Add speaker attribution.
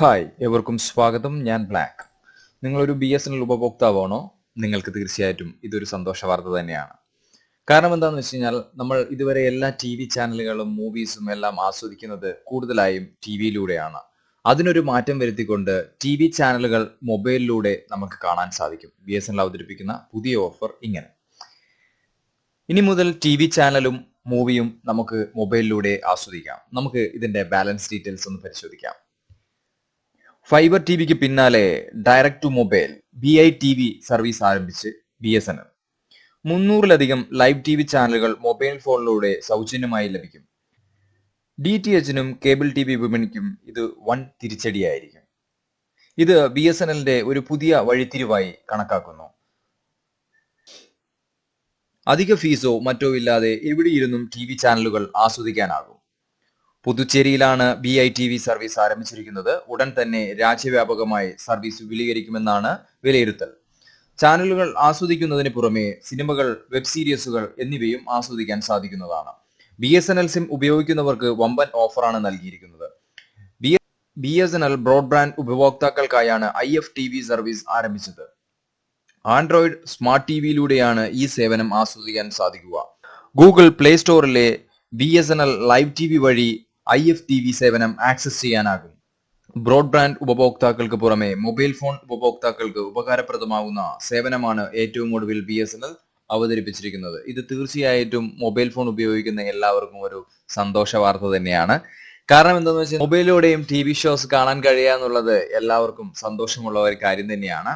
Speaker 1: Hi എവർക്കും സ്വാഗതം. ഞാൻ black. നിങ്ങളൊരു ബി എസ് എൻ എൽ ഉപഭോക്താവാണോ? നിങ്ങൾക്ക് തീർച്ചയായിട്ടും ഇതൊരു സന്തോഷ വാർത്ത തന്നെയാണ്. കാരണം എന്താണെന്ന് വെച്ച് കഴിഞ്ഞാൽ നമ്മൾ ഇതുവരെ എല്ലാ ടി വി ചാനലുകളും മൂവീസും എല്ലാം ആസ്വദിക്കുന്നത് കൂടുതലായും ടി വിയിലൂടെയാണ്. അതിനൊരു മാറ്റം വരുത്തിക്കൊണ്ട് ടി വി ചാനലുകൾ മൊബൈലിലൂടെ നമുക്ക് കാണാൻ സാധിക്കും. ബി എസ് എൻ എൽ അവതരിപ്പിക്കുന്ന പുതിയ ഓഫർ ഇങ്ങനെ. ഇനി മുതൽ ടി വി ചാനലും മൂവിയും നമുക്ക് മൊബൈലിലൂടെ ആസ്വദിക്കാം. നമുക്ക് ഇതിന്റെ ബാലൻസ് ഡീറ്റെയിൽസ് ഒന്ന് പരിശോധിക്കാം. ഫൈബർ ടി വിക്ക് പിന്നാലെ direct to mobile B I T V service ആരംഭിച്ച് ബി എസ് എൻ എൽ മുന്നൂറിലധികം ലൈവ് ടി വി ചാനലുകൾ മൊബൈൽ ഫോണിലൂടെ സൗജന്യമായി ലഭിക്കും. ഡി ടി എച്ചിനും കേബിൾ ടി വി വിപണിക്കും ഇത് വൻ തിരിച്ചടിയായിരിക്കും. ഇത് ബി എസ് എൻ എല്ലിന്റെ ഒരു പുതിയ വഴിത്തിരിവായി കണക്കാക്കുന്നു. അധിക ഫീസോ മറ്റോ ഇല്ലാതെ എവിടെയിരുന്നും ടി വി ചാനലുകൾ ആസ്വദിക്കാനാകും. പുതുച്ചേരിയിലാണ് B I T V service ആരംഭിച്ചിരിക്കുന്നത്. ഉടൻ തന്നെ രാജ്യവ്യാപകമായി സർവീസ് വിപുലീകരിക്കുമെന്നാണ് വിലയിരുത്തൽ. ചാനലുകൾ ആസ്വദിക്കുന്നതിന് പുറമെ സിനിമകൾ വെബ് സീരീസുകൾ എന്നിവയും ആസ്വദിക്കാൻ സാധിക്കുന്നതാണ്. B S N L SIM ഉപയോഗിക്കുന്നവർക്ക് വമ്പൻ ഓഫറാണ് നൽകിയിരിക്കുന്നത്. B S N L broadband ഉപഭോക്താക്കൾക്കായാണ് I F T V service ആരംഭിച്ചത്. ആൻഡ്രോയിഡ് സ്മാർട്ട് ടി വിയിലൂടെയാണ് ഈ സേവനം ആസ്വദിക്കാൻ സാധിക്കുക. Google play സ്റ്റോറിലെ B S N L live T V വഴി ഐ എഫ് ടി വി സേവനം ആക്സസ് ചെയ്യാനാകും. ബ്രോഡ്ബാൻഡ് ഉപഭോക്താക്കൾക്ക് പുറമെ മൊബൈൽ ഫോൺ ഉപഭോക്താക്കൾക്ക് ഉപകാരപ്രദമാകുന്ന സേവനമാണ് ഏറ്റവും ഒടുവിൽ ബി എസ് എൻ എൽ അവതരിപ്പിച്ചിരിക്കുന്നത്. ഇത് തീർച്ചയായിട്ടും മൊബൈൽ ഫോൺ ഉപയോഗിക്കുന്ന എല്ലാവർക്കും ഒരു സന്തോഷ വാർത്ത തന്നെയാണ്. കാരണം എന്താണെന്ന് വെച്ചാൽ മൊബൈലിലൂടെയും ടി വി ഷോസ് കാണാൻ കഴിയുക എന്നുള്ളത് എല്ലാവർക്കും സന്തോഷമുള്ള ഒരു കാര്യം തന്നെയാണ്.